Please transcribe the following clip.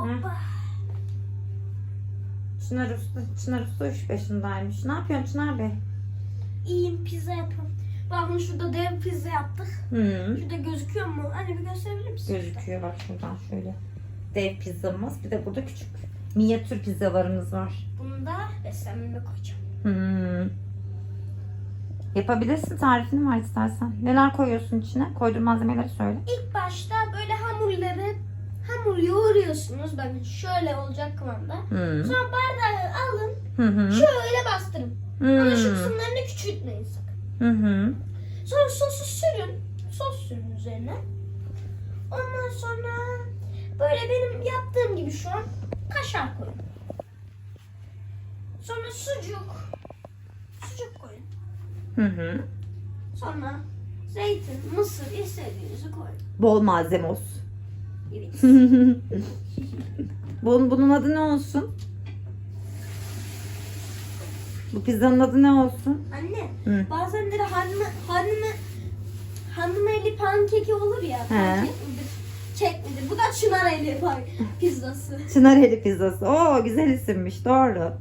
Hoppa. Çınar Usta, Çınar Usta 3 yaşındaymış. Ne yapıyorsun Çınar Bey? İyiyim pizza yapıyorum. Bakın şurada dev pizza yaptık. Hı. Şurada gözüküyor mu? Hani bir gösterebilir misin? Gözüküyor bak şuradan şöyle. Dev pizzamız. Bir de burada küçük minyatür pizzalarımız var. Bunu da beslenmeme koyacağım. Hmm. Yapabilirsin tarifini var istersen. Neler koyuyorsun içine? Koyduğun malzemeleri söyle. İlk başta böyle hamurları hamur yoğuruyorsunuz. Bakın şöyle olacak kıvamda. Hmm. Sonra bardağı alın. Hı hı. Şöyle bastırın. Ama şu Hmm. kısımlarını küçültmeyin sakın. Hı hı. Sonra sosu sürün. Sos sürün üzerine. Ondan sonra böyle benim yaptığım gibi şu an kaşar koyun. Sonra sucuk. Sucuk koyun. Hı hı. Sonra zeytin, mısır istediğinizi koyun. Bol malzeme olsun. Evet. bunun, bunun adı ne olsun? Bu pizzanın adı ne olsun? Anne Hı. bazenleri hanımı, hanımı, hanım eli pankeki olur ya. Pankek midir? Kek midir? Bu da çınar eli pan- pizzası. Çınar eli pizzası. Oo güzel isimmiş doğru.